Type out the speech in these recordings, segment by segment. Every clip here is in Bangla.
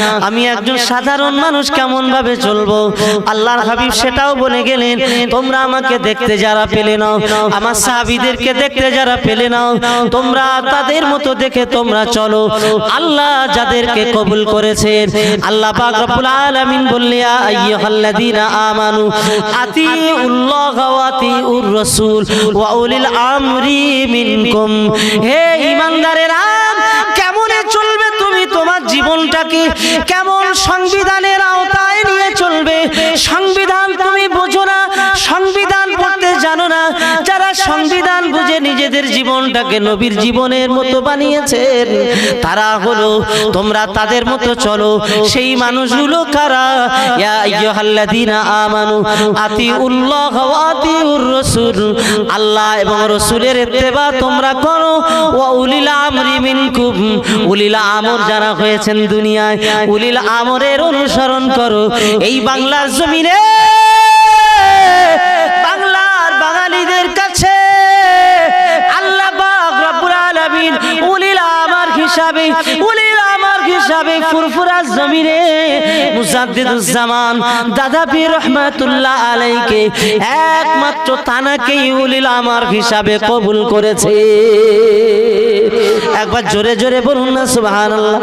আমি একজন সাধারণ মানুষ কেমন ভাবে চলবো? আল্লাহর হাবিব সেটাও বলে গেলেন, তোমরা আমাকে দেখতে যারা পেলে নাও, আমার সাহাবীদেরকে দেখতে যারা পেলে নাও, তোমরা তাদের মতো দেখে তোমরা চলো। আল্লাহ যাদেরকে কবুল করেছেন, আল্লাহ পাক রব্বুল আলামিন বললে ইয়া আইয়ুহাল্লাযীনা আমানু আতিউল্লাহ ওয়া আতিউর রাসূল ওয়া উলিল আমরি মিনকুম। হে ঈমানদারেরা, কেমনে চলবে তোমার জীবনটাকে কেমন সংবিধানের আওতায় নিয়ে চলবে? সংবিধান তুমি বোঝো না, সংবিধান পড়তে জানো না সংবিধান বুঝে নিজেদের জীবনটাকে নবীর জীবনের মতো বানিয়েছেন। তারা হলো তোমরা তাদের মতো চলো। সেই মানুষগুলো কারা? ইয়া আইয়ুহাল্লাযীনা আমানু আতিউল্লাহ ওয়া আতিউর রাসূল। আল্লাহ এবং রাসূলের ইত্তেবা তোমরা করো। ওয়া উলিল আমরি মিনকুম। উলিল আমর যারা হয়েছেন দুনিয়ায় উলিল আমরের অনুসরণ করো। এই বাংলার জমিনে হিসাবে উলিল আমার হিসাবে ফুরফুরা জমিনে মুজাদ্দিদুজ জামান দাদা পীর রহমাতুল্লাহ আলাইকে একমাত্র তানাকেই উলিল আমার হিসাবে কবুল করেছে। একবার জোরে জোরে বলুন না, সুবহানাল্লাহ।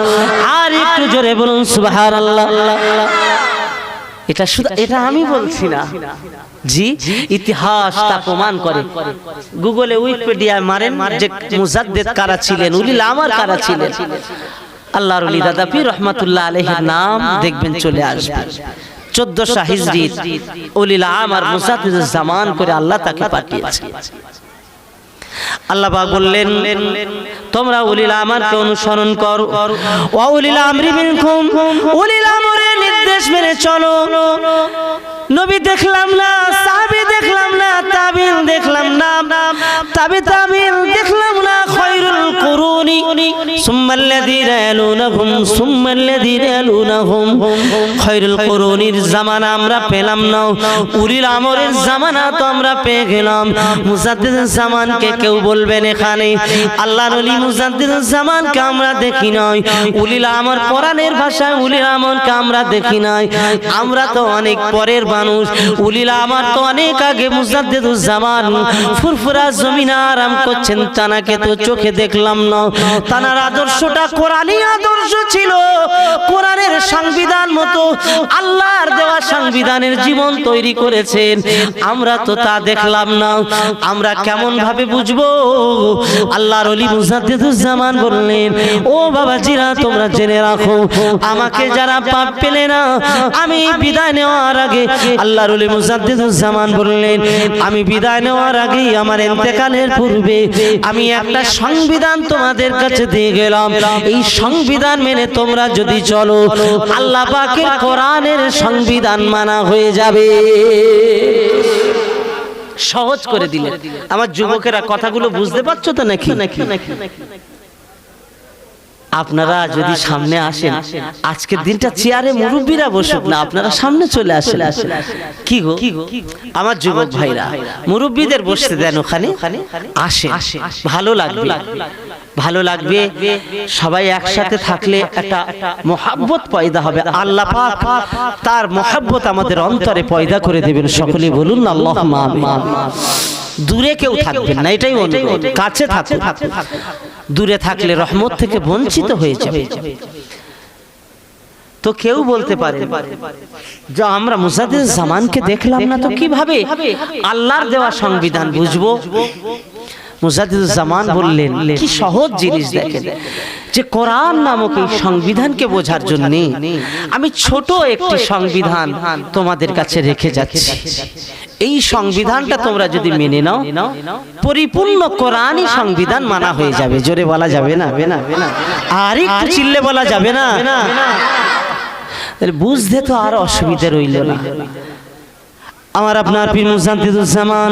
আর একটু জোরে বলুন, সুবহানাল্লাহ। এটা শুধু এটা আমি বলছি না। জি ইতিহাস তা প্রমাণ করে। গুগলে উইকিপিডিয়া মারেন যে মুজাদ্দেদ কারা ছিলেন উলিল আমার কারা ছিলেন। আল্লাহর ওলি দাদা পীর রহমাতুল্লাহ আলাইহির নাম দেখবেন চলে আসবে। চোদ্দশো হিজরি উলিল আমার করে আল্লাহ তাকে পাঠিয়েছে। আল্লাহ বললেন তোমরা উলিল আমারকে অনুসরণ করো। ওয়া উলিল আমরি মিনকুম। উলিল নির্দেশ মেরে চলো। নবী দেখলাম না সাহাবি দেখলাম না তাবিন দেখলাম না। তাবি তাবিন দেখলাম না, খায়রুল কুরুনি। সুম্মাল্লাযীনা ইয়ালুনাহুম সুম্মাল্লাযীনা ইয়ালুনাহুম। খায়রুল কুরুনির জামানা আমরা পেলাম না। উলিল আমরের জামানা তো আমরা পেয়ে গেলাম। মুজাদ্দিদের জামানকে কেউ বলবেন এখানে, আল্লাহর ওলি মুজাদ্দিদের জামানকে আমরা দেখি নাই। উলিল আমর কোরআনের ভাষায় উলিল আমরকে আমরা দেখি নাই। আমরা তো অনেক পরের মানুষ। উলিল আমার তো অনেক আগে মুজাদ্দিদুজ জামান, ফুরফুরা জমিনে আরাম করছেন, তানাকে তো চোখে দেখলাম না। তানার আদর্শটা কোরআনই আদর্শ ছিল। কোরআনের সংবিধান মতো আল্লাহর দেওয়া সংবিধানের জীবন তৈরি করেছেন। আমরা তো তা দেখলাম না। আমরা কেমন ভাবে বুঝব? আল্লাহর অলি মুজাদ্দিদুজ্জামান বললেন, ও বাবা জিরা তোমরা জেনে রাখো, আমাকে যারা পাপ পেলে না, আমি বিদায় নেওয়ার আগে আল্লাহর অলি মুজাদ্দিদুজ্জামান বললেন, আমি বিদায় নেওয়ার আগেই আমার ইন্তেকালের পূর্বে আমি একটা সংবিধান তোমাদের কাছে দিয়ে গেলাম। এই সংবিধান মেনে তোমরা যদি চলো, আল্লাহ পাকের কোরআনের সংবিধান মানা হয়ে যাবে। সহজ করে দিলে। আমার যুবকেরা কথাগুলো বুঝতে পারছ তো নাকি? নাকি আপনারা যদি সামনে আসেন আজকের দিনটা চেয়ারে মুরব্বীরা বসুক না আপনারা সামনে চলে আসেন। কি গো? আমার যুবক ভাইরা মুরব্বীদের বসতে দেন ওখানে। আসে ভালো লাগবে। ভালো লাগবে। সবাই একসাথে থাকলে একটা মোহাব্বত পয়দা হবে। আল্লাহ তার মোহাব্বত আমাদের অন্তরে পয়দা করে দেবেন। সকলে বলুন আল্লাহ দূরে কেউ থাকবেন না, এটাই কাছে থাকুন। দূরে থাকলে রহমত থেকে বঞ্চিত হয়ে যাবে। তো কেউ বলতে পারে, যে আমরা মুজাদ্দিদ জামানকে দেখলাম না, তো কীভাবে আল্লাহর দেওয়া সংবিধান বুঝব? মুজাদ্দিদ জামান বললেন কি সহজ জিনিস দেখেন যে কোরআন নামক এই সংবিধানকে বোঝার জন্য আমি ছোট একটি সংবিধান তোমাদের কাছে রেখে যাচ্ছি। এই সংবিধানটা তোমরা যদি মেনে নাও পরিপূর্ণ কোরআনই সংবিধান মানা হয়ে যাবে জোরে বলা যাবে। না। আর একটু চিল্লে বলা যাবে না। বুঝতে তো আর অসুবিধা রইল না। আমার আপনার পীর মুজাদ্দিদুজ্জামান।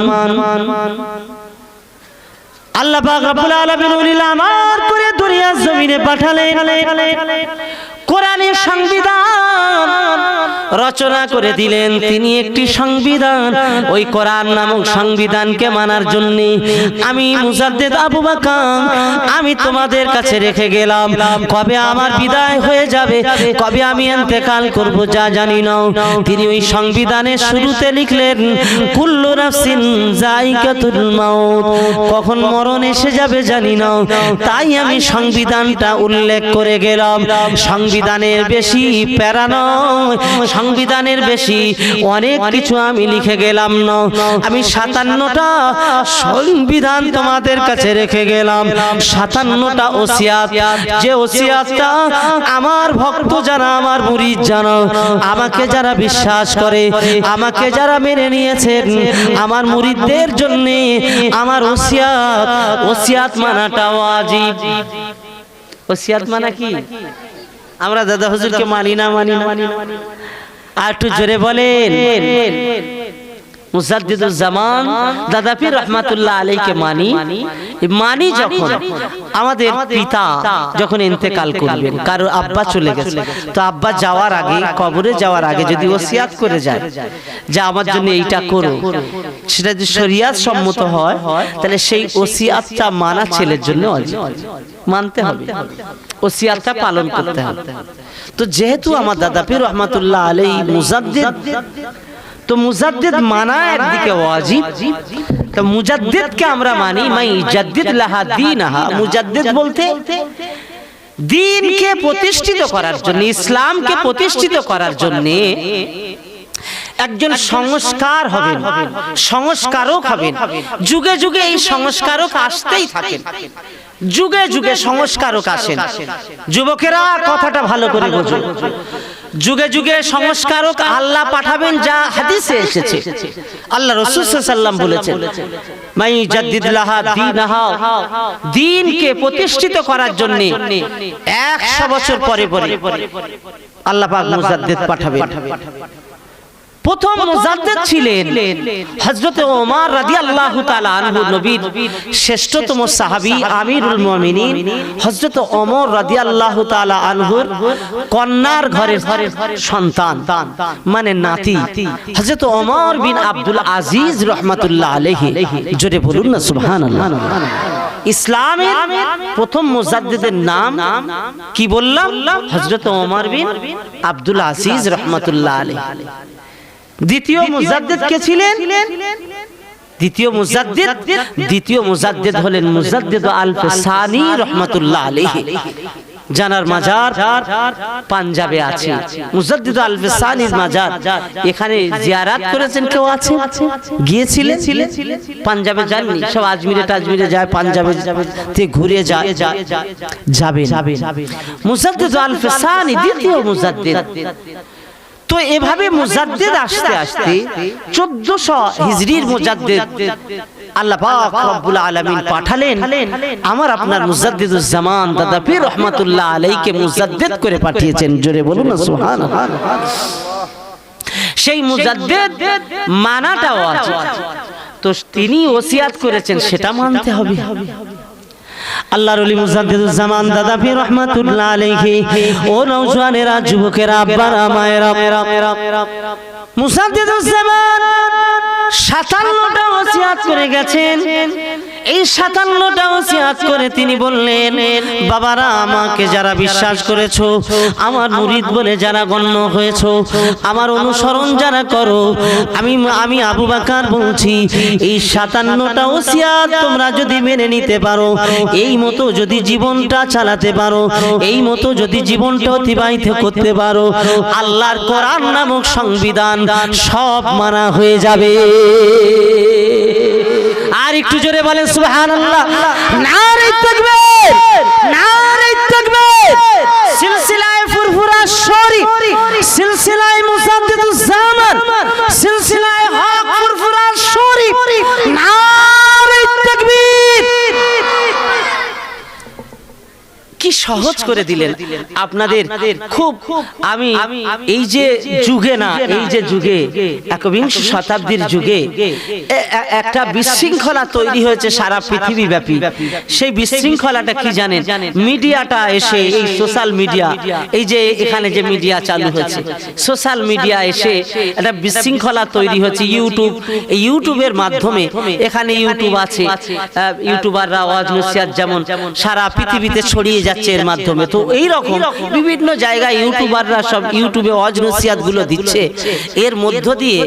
আল্লাহ পাক রব্বুল আলামিন উলিল আমার করে দুনিয়ার জমিনে পাঠালেন। কোরআনের সংবিধান রচনা করে দিলেন। তিনি একটি সংবিধান। ওই কোরআন নামক সংবিধানকে মানার জন্য আমি মুজাদ্দেদ আবু বাকার। আমি তোমাদের কাছে রেখে গেলাম। কবে আমার বিদায় হয়ে যাবে? কবে আমি ইন্তেকাল করব যা জানি না তিনি ওই সংবিধানের শুরুতে লিখলেন কুল্লু নাফসিন জাইকাতুল মাউত। কখন মরণ এসে যাবে জানি না তাই আমি সংবিধানটা উল্লেখ করে গেলাম। সংবিধানের বেশি প্যারা নয়। সংবিধানের বেশি অনেক কিছু আমি লিখে গেলাম না। আমি সাতান্নটা সংবিধান তোমাদের কাছে রেখে গেলাম। সাতান্নটা ওসিয়াত। যে ওসিয়াতটা আমার ভক্ত যারা, আমার মুরিদ জানো আমাকে যারা বিশ্বাস করে, আমাকে যারা মেনে নিয়েছেন, আমার মুরিদদের জন্য আমার ওসিয়াত ওসিয়াত মানাটা ওয়াজিব ওসিয়াত মানা কি? আমরা দাদা হুজুরকে মানি না মানি না। আর একটু জোরে বলেন। জামান, দাদা মানি। মানি যখন আমাদের কারও আব্বা চলে গেছে, তো আব্বা যাওয়ার আগে, কবরে যাওয়ার আগে যদি ওসিয়াত করে যায়, যে আমার জন্য এইটা করো, সেটা যদি শরিয়াত সম্মত হয়, তাহলে সেই ওসিয়াতটা মানা ছেলের জন্য। মানতে হবে। ওসিয়াতটা পালন করতে হবে। তো যেহেতু আমার দাদা পীর রহমাতুল্লাহ আলাই মুজাদ্দিদ তো মুজাদ্দিদ মানা একদিকে ওয়াজিব তো মুজাদ্দিদকে আমরা মানি মাই জাদ্দিদ লাহা দীনাহা। মুজাদ্দিদ বলতে দিনকে প্রতিষ্ঠিত করার জন্য ইসলামকে প্রতিষ্ঠিত করার জন্য একজন সংস্কার হবেন সংস্কারক হবেন। যুগে যুগে এই সংস্কারক আসতেই থাকেন। যুগে যুগে সংস্কারক আসেন যুবকেরা কথাটা ভালো করে বোঝো। যুগে যুগে সংস্কারক আল্লাহ পাঠাবেন যা হাদিসে এসেছে। আল্লাহ রসুল সাল্লাম বলেছেন মাই জাদ্দিদুল্লাহ দীনাহা। দিনকে প্রতিষ্ঠিত করার জন্য একশো বছর পরে পরে আল্লাহ পাক মুজাদ্দিদ পাঠাবেন। প্রথম মুজাদ্দিদ ছিলেন হযরত ওমর রাদিয়াল্লাহু তাআলা আনহু নবীর শ্রেষ্ঠতম সাহাবী আমিরুল মুমিনিন হযরত ওমর রাদিয়াল্লাহু তাআলা আনহুর কন্যার ঘরের সন্তান মানে নাতি। হযরত ওমর বিন আব্দুল আজিজ রাহমাতুল্লাহ আলাইহি। জোরে বলুন না সুবহানাল্লাহ। ইসলামের প্রথম মুজাদ্দিদের নাম কি বললাম? হযরত ওমর বিন আব্দুল আজিজ রাহমাতুল্লাহ আলাইহি। দ্বিতীয় মুজাদ্দিদ কে ছিলেন? দ্বিতীয় মুজাদ্দিদ দ্বিতীয় মুজাদ্দিদ হলেন মুজাদ্দিদ আলফ সানি রহমাতুল্লাহ আলাইহি। জানার মাজার পাঞ্জাবে আছে। মুজাদ্দিদ আলফ সানির মাজার এখানে জিয়ারাত করেছেন কেউ আছে? গিয়েছিলেন? পাঞ্জাবে যাননি। সব আজমিরে টাজমিরে যায় পাঞ্জাবে তে ঘুরে যায় যাবে যাবে মুজাদ্দিদ আলফ সানি দ্বিতীয় মুজাদ্দিদ। তো এভাবে মুজাদ্দিদ আসতে আসতে চোদ্দশো হিজরির মুজাদ্দিদ আল্লাহ পাক রব্বুল আলামিন পাঠালেন। আমার আপনার মুজাদ্দিদুজ জামান দাদা পীর রহমাতুল্লাহ আলাইকে মুজাদ্দিদ করে পাঠিয়েছেন। জোরে বলুন না, সুবহানাল্লাহ। সেই মুজাদ্দিদ মানাটা আছে। তো তিনি ওসিয়াত করেছেন, সেটা মানতে হবে। আল্লাহর ওলি মুজাদ্দিদুজ জামান দাদা পীর রহমাতুল্লাহ আলাইহি। ও নওজওয়ানেরা যুবকেরা, আব্বারা, মায়েরা। মুজাদ্দিদুজ জামান সাতান্নটা ওসিয়াত করে গেছেন। এই সাতান্নটা ওসিয়াত করে তিনি বললেন, বাবারা, আমাকে যারা বিশ্বাস করেছ, আমার মুরিদ বলে যারা গণ্য হয়েছো, আমার অনুসরণ যারা করো, আমি আমি আবু বাকার বলছি, এই সাতান্নটা ওসিয়াত তোমরা যদি মেনে নিতে পারো, এই মতো যদি জীবনটা চালাতে পারো, এই মতো যদি জীবনটা অতিবাহিত করতে পারো, আল্লাহর কোরআন নামক সংবিধান সব মানা হয়ে যাবে। আর একটু জোরে বলেন সুবহানাল্লাহ। নারে তাকবীর নারে তাকবীর। সিলসিলায় ফুরফুরা শরীফ সিলসিলায়ে মুসাদ্দিদুজ জামান সিলসিলায়ে হক ফুরফুরা শরীফ নারে তাকবীর কি সহজ করে দিলেন। আপনাদের খুব আমি এই যে যুগে না এই যে যুগে একবিংশ শতাব্দীর যুগে একটা বিশৃঙ্খলা তৈরি হয়েছে সারা পৃথিবী ব্যাপী সেই বিশৃঙ্খলাটা কি জানেন? মিডিয়াটা এসে এই সোশ্যাল মিডিয়া এই যে এখানে যে মিডিয়া চালু হয়েছে। সোশ্যাল মিডিয়া এসে একটা বিশৃঙ্খলা তৈরি হচ্ছে ইউটিউব ইউটিউবের মাধ্যমে এখানে ইউটিউব আছে। ইউটিউবাররা আওয়াজ নসিহাত যেমন সারা পৃথিবীতে ছড়িয়ে যাচ্ছে। এর মাধ্যমে। তো এই রকম বিভিন্ন জায়গায় ইউটিউবাররা সব ইউটিউবে আওয়াজ নসিহাতগুলো দিচ্ছে। এর মধ্য দিয়ে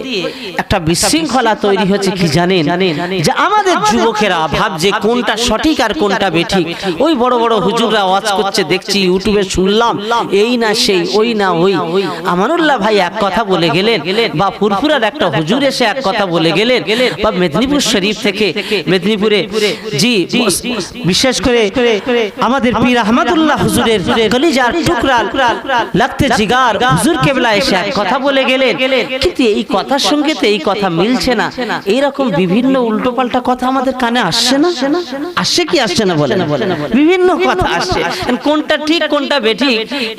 একটা বিশৃঙ্খলা তৈরি হচ্ছে কি জানেন? যে আমাদের যুবকেরা ভাবছে কোনটা সঠিক আর কোনটা বেঠিক। ওই বড় বড় হুজুররা আওয়াজ করছে দেখছি ইউটিউবে শুনলাম এই না সেই ওই না ওই। আমানুল্লাহ ভাই এক কথা বলে গেলেন বা ফুরফুরার একটা হুজুর এসে এক কথা বলে গেলেন বা মেদিনীপুর শরীফ থেকে মেদিনীপুরে জি বিশেষ করে আমাদের পীর আহমদুল্লাহ হুজুরের কলিজার টুকরা লাগতে জিগার হুজুর কেবলা এসে কথা বলে গেলেন। কিন্তু এই কথার সঙ্গে তো এই কথা মিলছে না। এইরকম বিভিন্ন উল্টোপাল্টা কথা আমাদের কানে আসছে না? আসছে কি আসছে না বলে বিভিন্ন কথা আসছে। কোনটা ঠিক কোনটা বেঠিক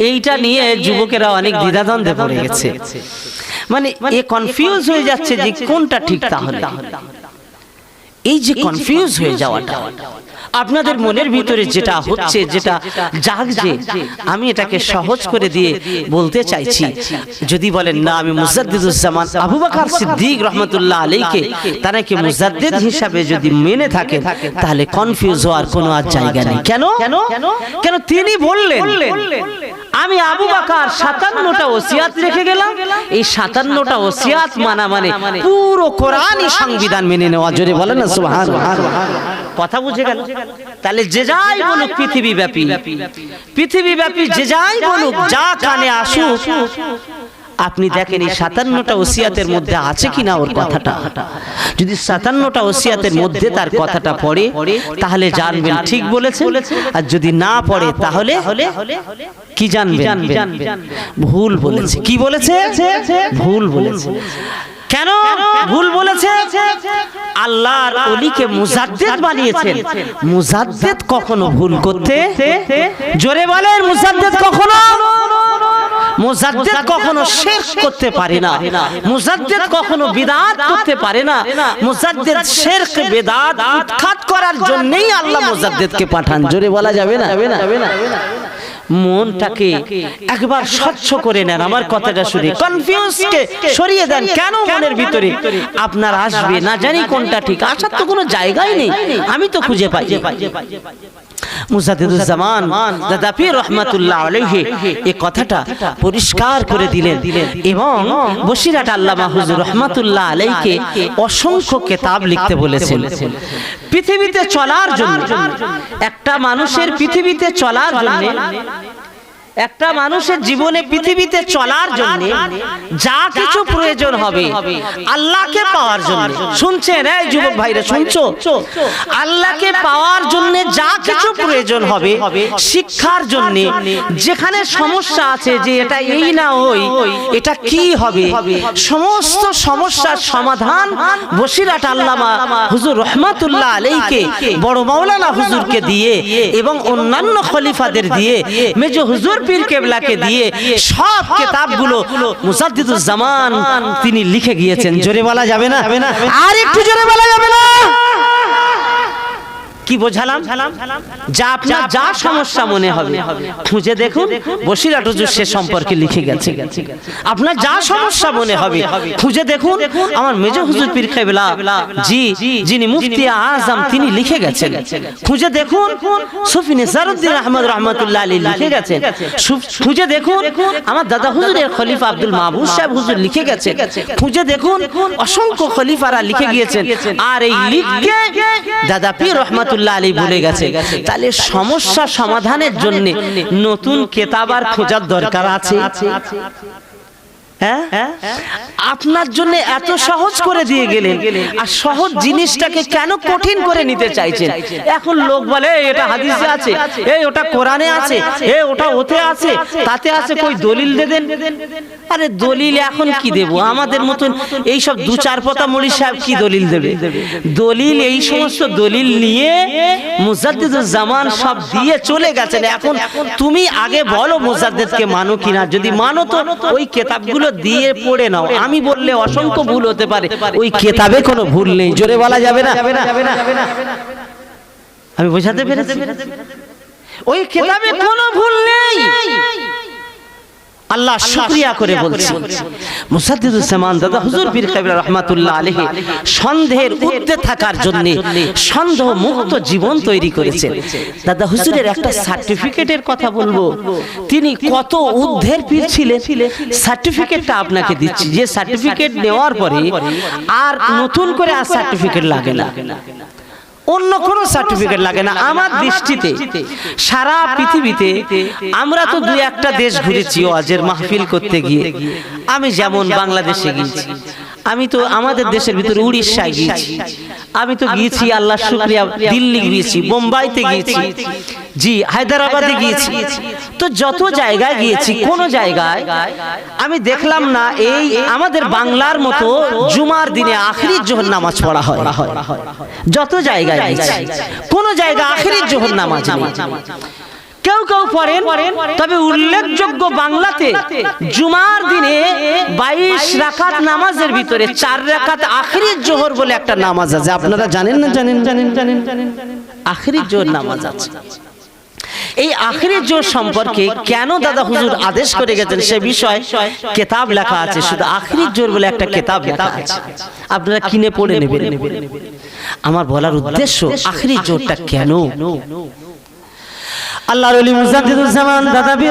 এইটা নিয়ে যুবকেরা অনেক দ্বিধাদ্বন্দ্বে পড়ে গেছে। মানে এ কনফিউজ হয়ে যাচ্ছে যে কোনটা ঠিক তাহলে। এই যে কনফিউজ হয়ে যাওয়াটা আপনাদের মনের ভিতরে যেটা হচ্ছে যেটা জাগছে আমি এটাকে সহজ করে দিয়ে বলতে চাইছি। যদি বলেন না আমি মুজাদ্দিদুজ্জামান আবু বকর সিদ্দিক রহমতুল্লাহ আলাইকে তারা কি মুজাদ্দিদ হিসাবে যদি মেনে থাকেন তাহলে কনফিউজ হওয়ার কোনো আর জায়গা নেই। কেন? কেন? তিনি বললেন। আমি আবু বাকার সাতান্নটা ওসিয়াত রেখে গেলাম। এই সাতান্নটা ওসিয়াত মানা মানে পুরো কোরআনই সংবিধান মেনে নেওয়া। জোরে বলেন না সুহান কথা বুঝে গেল? তাহলে যে যাই বলুক পৃথিবী ব্যাপী পৃথিবী ব্যাপী যে যাই বলুক যা কানে আসুক আপনি দেখেন এই সাতান্নটা ওসিয়াতের মধ্যে আছে কিনা ওর কথাটা? যদি সাতান্নটা ওসিয়াতের মধ্যে তার কথাটা পড়ে তাহলে জানবেন ঠিক বলেছে আর যদি না পড়ে তাহলে কি জানবেন? ভুল বলেছে। কি বলেছে? ভুল বলেছে। কেন? ভুল বলেছে? আল্লাহর অলিকে মুজাদ্দেদ বানিয়েছেন। মুজাদ্দেদ কখনো ভুল করতে? জোরে বলেন মুজাদ্দেদ কখনো? মুজাদ্দেদ কখনো শেষ করতে পারে না। মুজাদ্দেদ কখনো বিদাত করতে পারে না। মুজাদ্দেদ শেরক বিদাত উৎখাত করার জন্যই আল্লাহ মুজাদ্দেদকে পাঠান। জোরে বলা যাবে না? যাবে না। মনটাকে একবার স্বচ্ছ করে নেন। আমার কথাটা শুনে। কনফিউজকে সরিয়ে দেন। কেন মনের ভিতরে? আপনার আসবে। না জানি কোনটা ঠিক। আসার তো কোনো জায়গাই নেই। আমি তো খুঁজে পাই। মুজাদ্দিদুজ্জামান দাদা পীর রহমাতুল্লাহ আলহি এই কথাটা পরিষ্কার করে দিলেন। এবং বসিরাট আল্লামা হুজুর রহমাতুল্লাহ আলাইকে অসংখ্য কেতাব লিখতে বলেছেন। পৃথিবীতে চলার জন্য একটা মানুষের পৃথিবীতে চলার জন্য একটা মানুষের জীবনে পৃথিবীতে চলার জন্য যা কিছু প্রয়োজন হবে, আল্লাহকে পাওয়ার জন্য। শুনছেন? এই যুবক ভাইরা, শুনছো? আল্লাহকে পাওয়ার জন্য যা কিছু প্রয়োজন হবে, শিক্ষার জন্য। যেখানে সমস্যা আছে যে এটা এই না ওই, এটা কি হবে? সমস্ত সমস্যার সমাধান বসিরাট আল্লামা হুজুর রহমাতুল্লাহ আলাইকে, বড় মাওলানা হুজুরকে দিয়ে এবং অন্যান্য খলিফাদের দিয়ে মেজ হুজুর পীর কেবলাকে দিয়ে সব কিতাবগুলো মুজাদ্দিদুজ্জামান তিনি লিখে গিয়েছেন। জোরে বলা যাবে না? আর একটু জোরে বলা যাবে না? কি বোঝালাম? যা আপনার যা সমস্যা মনে হবে, খুঁজে দেখুন বসিরাট হুজুর সে সম্পর্কে লিখে গেছে। আপনার যা সমস্যা মনে হবে, খুঁজে দেখুন, আমার মেজ হুজুর পীর কেবলা জি, যিনি মুফতি আজম, তিনি লিখে গেছেন। খুঁজে দেখুন, সুফি নিসারউদ্দিন আহমদ রহমাতুল্লাহ আলী লিখে গেছেন। খুঁজে দেখুন, আমার দাদা হুজুরের খলিফা আব্দুল মাহবুব সাহেব হুজুর লিখে গেছে খুঁজে দেখুন, অসংখ্য খলিফারা লিখে গিয়েছেন। আর এই লিখকে দাদা পীর রহমাতুল্লাহ আলী বলে গেছে। তাহলে সমস্যা সমাধানের জন্য নতুন কেতাব আর খোঁজার দরকার আছে। হ্যাঁ? আপনার জন্য এত সহজ করে দিয়ে গেলেন। আর সহজ জিনিসটাকে কেন কঠিন করে নিতে চাইছেন? এখন লোক বলে এটা হাদিসে আছে। এই ওটা কোরআনে আছে। এ ওটা ওতে আছে। তাতে আছে কই দলিল দে দেন। আরে দলিল এখন কি দেব? আমাদের মতন এই সব দু চার পাতা মরি সাহেব কি দলিল দেবে? দলিল এই সমস্ত দলিল নিয়ে জামান সব দিয়ে চলে গেছেন। এখন তুমি আগে বলো মুজাদ্দিদকে মানো কিনা। যদি মানো তো ওই কেতাবগুলো দিয়ে পড়ে নাও। আমি বললে অসংখ্য ভুল হতে পারে। ওই কেতাবে কোনো ভুল নেই। জোরে বলা যাবে না? আমি বোঝাতে পেরেছি? ওই কেতাবে কোনো ভুল নেই। আল্লাহ শুকরিয়া করে বলছি। মুসাদ্দিদুস সামান দাদা হুজুর পীর কাবির রহমাতুল্লাহ আলাইহি সন্দেহের ঊর্ধ্বে থাকার জন্য সন্দেহ মুক্ত জীবন তৈরি করেছেন। দাদা হুজুরের একটা সার্টিফিকেটের কথা বলব। তিনি কত ঊর্ধ্বের পীর ছিলেন? সার্টিফিকেটটা আপনাকে দিচ্ছি। যে সার্টিফিকেট নেওয়ার পরে আর নতুন করে আর সার্টিফিকেট লাগে না। অন্য কোনো সার্টিফিকেট লাগে না। আমার দৃষ্টিতে সারা পৃথিবীতে আমরা তো দুই একটা দেশ ঘুরেছি ওয়াজের মাহফিল করতে গিয়ে। আমি যেমন বাংলাদেশে গিয়েছি। আমি তো আমাদের দেশের ভিতরে উড়িষ্যায় গিয়েছি। আমি তো গিয়েছি আল্লাহ শুক্রিয়া দিল্লি গিয়েছি বোম্বাইতে গিয়েছি। জি হায়দ্রাবাদে গিয়েছি। তো যত জায়গায় গিয়েছি কোন জায়গায় আমি দেখলাম না এই আমাদের বাংলার মতো জুমার দিনে আখরির জোহর নামাজ পড়া হয়। যত জায়গায় গিয়েছি। কোন জায়গা আখরির জোহর নামাজ কেউ কেউ পড়েন, তবে উল্লেখযোগ্য বাংলাতে জুমার দিনে বাইশ রাকাত নামাজের ভিতরে চার রাকাত আখরির জোহর বলে একটা নামাজ আছে। আপনারা জানেন না, জানেন জানেন জানেন? জানেন আখরির জোহর নামাজ আছে। এই আখরির জোর সম্পর্কে কেন দাদা হুজুর আদেশ করে গেছেন সে বিষয় কেতাব লেখা আছে, শুধু আখরির জোর বলে একটা কেতাব লেখা আছে। আপনারা কিনে পড়ে নেবেন। আমার বলার উদ্দেশ্য আখরি জোরটা কেন? আল্লাহর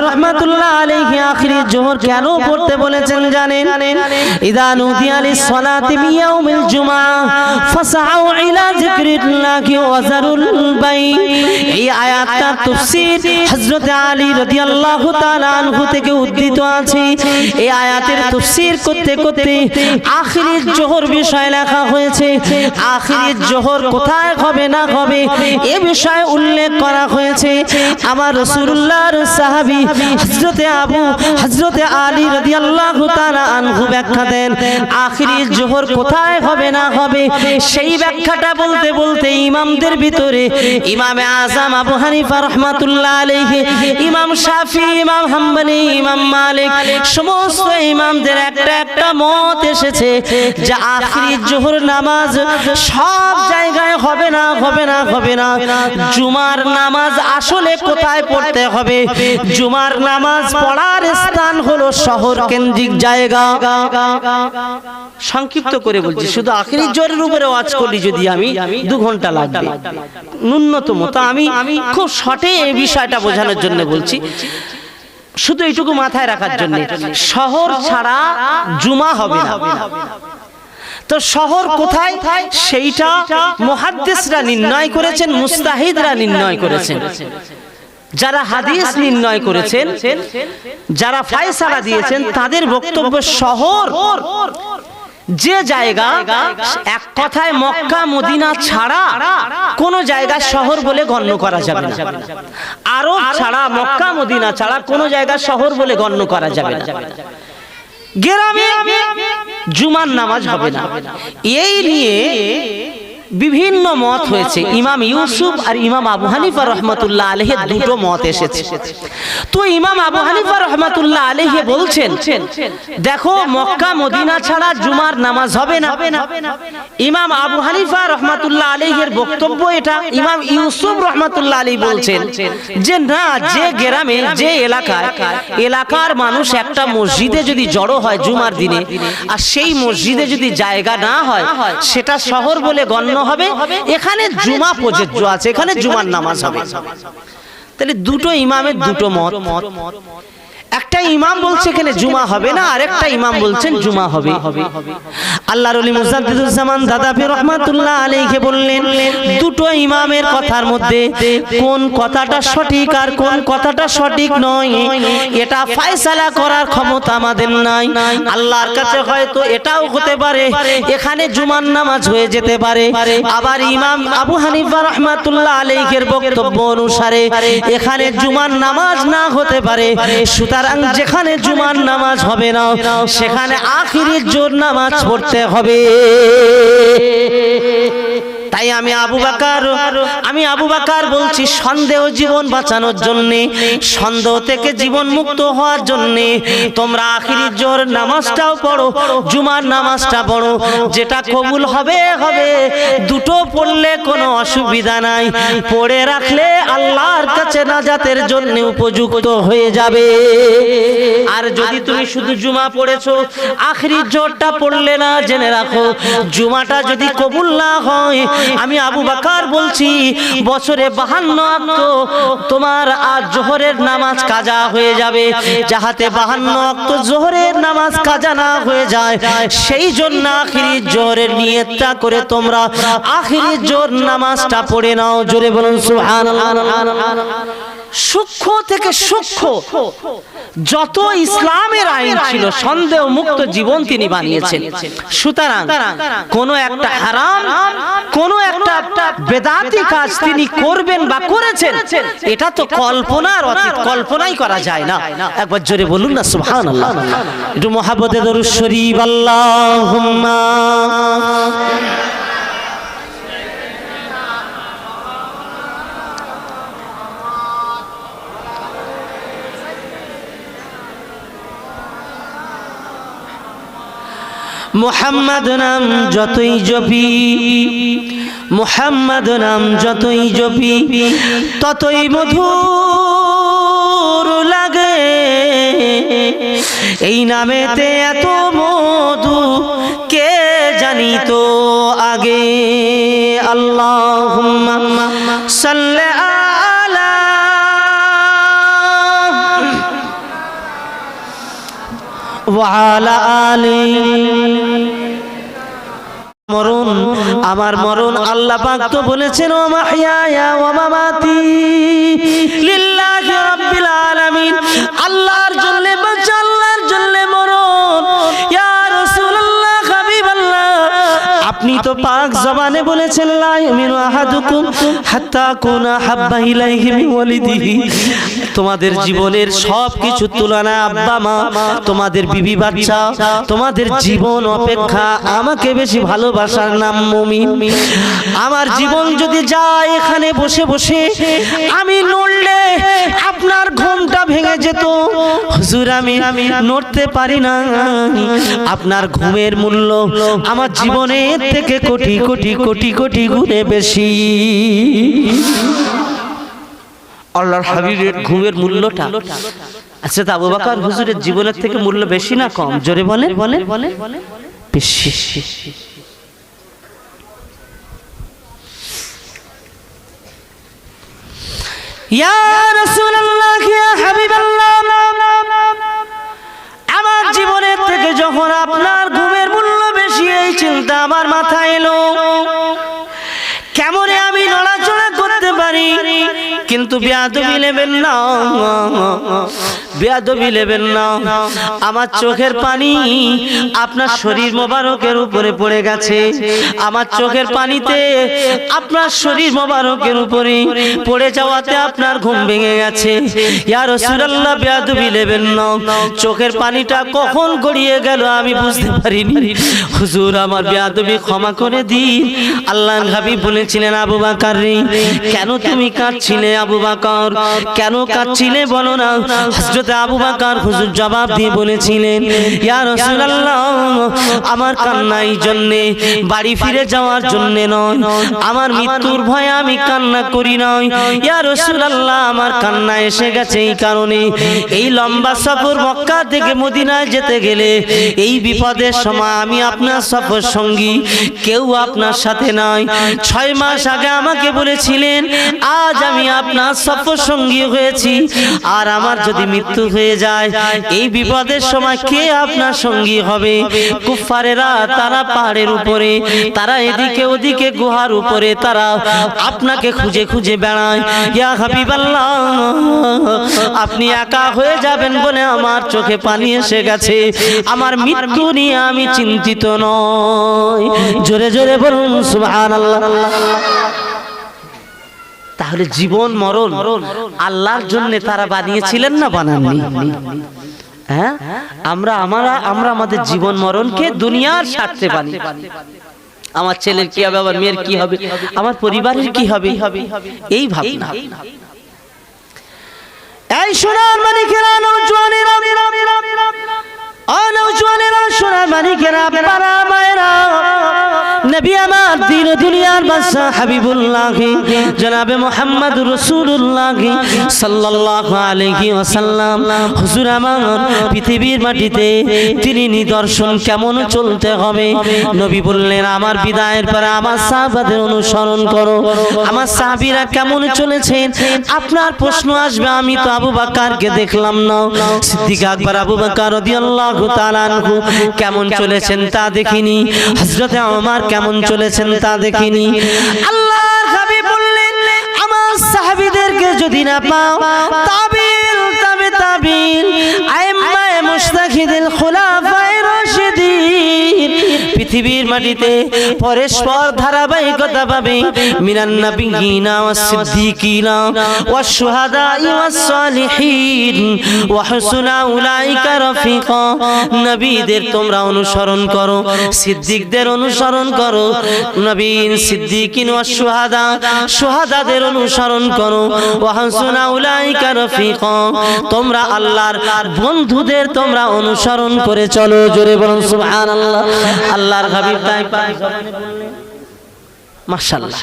রাহমাতুল্লাহ আলাইহি আখিরি জোহর কেন পড়তে বলেছেন জানেন? ইদা মিয়াউমিল ইলা বাই এই তাফসীর হযরত আলী রাদিয়াল্লাহু তাআলা আনহু থেকে উদ্ধৃত আছে। এই আয়াতের তাফসীর করতে করতে আখিরি জোহর বিষয় লেখা হয়েছে, আখিরি জোহর কোথায় হবে না হবে এ বিষয়ে উল্লেখ করা হয়েছে। আমার রাসূলুল্লাহর সাহাবী হযরতে আবু হযরতে আলী রাদিয়াল্লাহু তাআলা আনহু ব্যাখ্যা দেন আখিরি জোহর কোথায় হবে না হবে? সেই ব্যাখ্যাটা বলতে বলতে ইমামদের ভিতরে ইমামে আজম আবু হানিফা রাহমাতুল্লাহ আলাইহি ইমাম শাফি ইমাম হাম্বলি ইমাম মালিক সমস্ত ইমামদের একটা একটা মত এসেছে যে আখিরি জোহর নামাজ সব জায়গায় হবে না হবে না হবে না জুমার নামাজ আসলে কোথায় পড়তে হবে? জুমার নামাজ পড়ার স্থান হলো শহর কেন্দ্রিক জায়গা। সংক্ষিপ্ত করে বলছি, শুধু আখেরি জোরের উপরে ওয়াজ করি যদি আমি, দু ঘণ্টা লাগবে। ন্যূনতম। তা আমি খুব শর্টে এই বিষয়টা বোঝানোর জন্য বলছি, শুধু এইটুকু মাথায় রাখার জন্য, শহর ছাড়া জুমা হবে না। তো শহর কোথায়? সেইটা মুহাদ্দিসরা নির্ণয় করেছেন, মুস্তাহিদরা নির্ণয় করেছেন। যারা হাদিস নির্ণয় করেছেন যারা ফায়সালা দিয়েছেন তাদের বক্তব্য শহর। যে জায়গা এক কথায় মক্কা মদিনা ছাড়া কোন জায়গা শহর বলে গণ্য করা যাবে না। আরব ছাড়া মক্কা মদিনা ছাড়া কোন জায়গা শহর বলে গণ্য করা যাবে না। গ্রামে জুমার নামাজ হবে না। এই নিয়ে বিভিন্ন মত হয়েছে। ইমাম ইউসুফ আর ইমাম আবু হানিফা রহমতুল্লাহ আলহে দুটো মত এসেছে। তো ইমাম আবু হানিফা রহমতুল্লাহ আলহে বলছেন দেখো মক্কা মদিনা ছাড়া জুমার নামাজ হবে না। ইমাম আবু হানিফা রহমতুল্লাহ আলহের বক্তব্য এটা। ইমাম ইউসুফ রহমতুল্লাহ আলী বলছেন যে না যে গ্রামে যে এলাকায় এলাকার মানুষ একটা মসজিদে যদি জড়ো হয় জুমার দিনে আর সেই মসজিদে যদি জায়গা না হয় সেটা শহর বলে গণ্য হবে। এখানে জুমা প্রযোজ্য আছে। এখানে জুমার নামাজ হবে। তাহলে দুটো ইমামের দুটো মত। একটা ইমাম বলছে এখানে জুমা হবে না আরেকটা ইমাম বলছেন জুমা হবে। আল্লাহর ওলি মুজাদ্দিদুজ্জামান দাদাফি রহমাতুল্লাহ আলাইহি বললেন, দুটো ইমামের কথার মধ্যে কোন কথাটা সঠিক আর কোন কথাটা সঠিক নয়। এটা ফয়সালা করার ক্ষমতা আমাদের নাই। আল্লাহর কাছে হয়তো এটাও হতে পারে, এখানে জুমার নামাজ হয়ে যেতে পারে। আবার ইমাম আবু হানিফা রহমাতুল্লাহ আলাইহির বক্তব্য অনুসারে এখানে জুমার নামাজ না হতে পারে, সুতরাং যেখানে জুমার নামাজ হবে না, সেখানে আখিরের জোর নামাজ পড়তে হবে। তাই আমি আবু বাকার, আমি আবু বাকার বলছি, সন্দেহ জীবন বাঁচানোর জন্য, সন্দেহ থেকে জীবন মুক্ত হওয়ার জন্য, তোমরা আখিরি জোর নামাজটাও পড়ো, জুমার নামাজটা পড়ো, যেটা কবুল হবে হবে। দুটো পড়লে কোনো অসুবিধা নাই, পড়ে রাখলে আল্লাহর কাছে নাজাতের জন্য উপযুক্ত হয়ে যাবে। আর যদি তুমি শুধু জুমা পড়েছো, আখরি জোরটা পড়লে না, জেনে রাখো, জুমাটা যদি কবুল না হয় আমি আবু বাকার বলছি বছরে বাহান্ন অক্ত তোমার আজ জোহরের নামাজ কাজা হয়ে যাবে। যাহাতে বাহান্ন অক্ত জোহরের নামাজ কাজা না হয়ে যায়। সেই জন্য আখিরি জোহরের নিয়তটা করে তোমরা আখিরি জোর নামাজটা পড়ে নাও। জোরে বলুন সুবহানাল্লাহ। সূক্ষ্ম থেকে সূক্ষ্ম যত ইসলামের আইন ছিল সন্দেহ মুক্ত জীবন তিনি বানিয়েছেন। সুতরাং কোন একটা হারাম কোন একটা বেদাতি কাজ তিনি করবেন বা করেছেন। এটা তো কল্পনার অতীত কল্পনাই করা যায় না। একবার জোরে বলুন না সুবহানাল্লাহ। একটু মহাব্বতে দরুদ শরীফ আল্লাহুম্মা। মোহাম্মদ নাম যতই জপি, মোহাম্মদ নাম যতই জপি, ততই মধুর লাগে। এই নামেতে এত মধু, কে জানি তো আগে? আল্লাহ সাল্লে মরণ, আমার মরুন আল্লাহ পাক তো বলেছেন, ও মাহিয়া ও মামাতি, লিল্লাহি রাব্বিল আলামিন, আল্লাহর জন্য বাঁচা, আল্লাহর জন্য আপনি তো পাক জবানে বলেছেন লা ইউমিনু আহাদুকুম হাত্তা কুনা হাব্বা ইলাইহি ওয়ালিদিহি তোমাদের জীবনের সব কিছু তুলনা আব্বা মা তোমাদের বিবি বাচ্চা তোমাদের জীবন অপেক্ষা আমাকে বেশি ভালোবাসার নাম মুমিন। আমার জীবন যদি যায় এখানে বসে বসে আমি নড়লে আপনার ঘুমটা ভেঙে যেত। হুজুর আমি নড়তে পারি না। আপনার ঘুমের মূল্য আমার জীবনের থেকে কোটি কোটি কোটি কোটি গুণে বেশি। আল্লাহর হাবিবের ঘুমের মূল্যটা। আচ্ছা আবু বকর হুজুরের জীবনের থেকে মূল্য বেশি না কম? জোরে বলে বলে বলে বেশি। ইয়া রাসূলুল্লাহ, ইয়া হাবিবাল্লাহ, আমার জীবনের থেকে যখন আপনার এলো কেমনে আমি নড়াচড়া করতে পারি? কিন্তু বেয়াদবি নেবেন না। বেয়াদবি নেবেন না। আমার চোখের পানি আপনার শরীর মোবারকের উপরে পড়ে গেছে। আমার চোখের পানিতে আপনার শরীর মোবারকের উপরে পড়ে যাওয়াতে আপনার ঘুম ভেঙে গেছে। ইয়া রাসূলুল্লাহ, বেয়াদবি নেবেন না। চোখের পানিটা কখন গড়িয়ে গেল আমি বুঝতে পারিনি। হুজুর, আমার বেয়াদবি ক্ষমা করে দিন। আল্লাহ হাবিব বলেছিলেন, আবু বাকার কেন তুমি কাঁদছিলে আবু বাকর? কেন কাঁদছিলে বলো না? আবু বাকর হুজুর জবাব দিয়ে বলেছিলেন, ইয়া রাসূলুল্লাহ, আমার কান্নাই জন্য, বাড়ি ফিরে যাওয়ার জন্য নয়, আমার মৃত্যুর ভয়ে আমি কান্না করি নয়। ইয়া রাসূলুল্লাহ, আমার কান্না এসে গেছে এই কারণে। এই লম্বা সফর মক্কা থেকে মদিনায় যেতে গেলে এই বিপদের সময় আমি আপনার সফর সঙ্গী, কেউ আপনার সাথে নাই ছয় মাস আগে আমাকে বলেছিলেন, আজ আমি আপনার সফর সঙ্গী হয়েছি, আর আমার যদি মৃত্যু মৃত্যু হয়ে যায়। এই বিপদের সময় কে আপনার সঙ্গী হবে? কুফারেরা তারা পাহাড়ের উপরে তারা এদিকে ওদিকে গুহার উপরে তারা আপনাকে খুঁজে খুঁজে বেড়ায়। ইয়া হাবিবাল্লাহ আপনি একা হয়ে যাবেন বলে আমার চোখে পানি এসে গেছে। আমার মৃত্যু নিয়ে আমি চিন্তিত নয় জোরে জোরে বলুন সুবহানাল্লাহ। তাহলে জীবন, মরণ আল্লাহর জন্য তারা বানিয়েছিলেন না বানাননি? হ্যাঁ? আমরা আমরা আমরা আমাদের জীবন, মরণকে দুনিয়ার স্বার্থে বানি। আমার ছেলের কি হবে, আমার মেয়ের কি হবে, আমার পরিবারের কি হবে? এই ভাবনা। এই সোনার মানিকেরা নৌজওয়ানেরা ও নৌজওয়ানেরা সোনার মানিকেরা, পাড়া মায়েরা। নবী আমার দিন দুনিয়ার বাদশা হাবিবুল্লাহ, জনাবে মোহাম্মদ রাসূলুল্লাহ সাল্লাল্লাহু আলাইহি ওয়াসাল্লাম। হুজুর আমার পৃথিবীর মাটিতে তিনি নিদর্শন কেমন চলতে হবে? নবী বললেন, আমার বিদায়ের পরে আমার সাহাবাদের অনুসরণ করো। আমার সাহাবীরা কেমন চলেছেন? আপনার প্রশ্ন আসবে, আমি তো আবু বাক্কারকে দেখলাম না। সিদ্দিক আকবর আবু বাক্কার রাদিয়াল্লাহু তাআলা কেমন চলেছেন তা দেখিনি। হযরতে ওমর কেমন চলেছেন তা দেখিনি। আল্লাহর হাবিব বললেন আমার সাহাবীদেরকে যদি না পাও তাবিল তবে তাবিল আইম্মায়ে মুস্তাখিদুল খুলাফায়ে পৃথিবীর মাটিতে পরস্পর ধারাবাহিকতা পাবে। সিদ্দিকিনা সালিহিন উলাইকা নবীদের তোমরা অনুসরণ করো, সিদ্দিকদের অনুসরণ করো, নবীন, সিদ্দিকিন অনুসরণ করো উলাইকা তোমরা আল্লাহর বন্ধুদের তোমরা অনুসরণ করে চলো, জোরে বলুন সুবহানাল্লাহ। আল্লাহর হাবিব তাই বললেন মাশাআল্লাহ।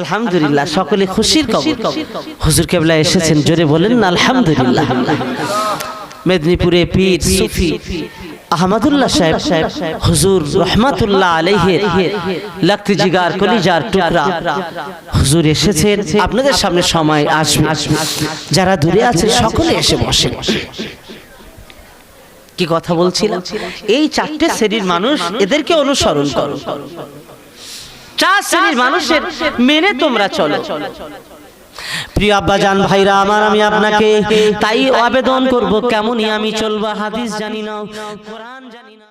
আলহামদুলিল্লাহ সকলে খুশির খবর। হুজুর কেবলা এসেছেন জোরে বলেন আলহামদুলিল্লাহ। মেদিনীপুরে পীর সুফি আহমদুল্লাহ সাহেব হুজুর রহমাতুল্লাহ আলাইহির লাক্তি জিগার কলিজার টুকরা। হুজুর এসেছেন আপনাদের সামনে সময় আসবে। যারা দূরে আছে সকলে এসে বসে কি কথা বলছিলাম? এই চারটে শ্রেণির মানুষ এদেরকে অনুসরণ করো। চার শ্রেণির মানুষের মেনে তোমরা চলো। প্রিয় আব্বা জান ভাইরা আমার আমি আপনাকে তাই আবেদন করব কেমনই আমি চলবো হাদিস জানি না কোরআন জানি না।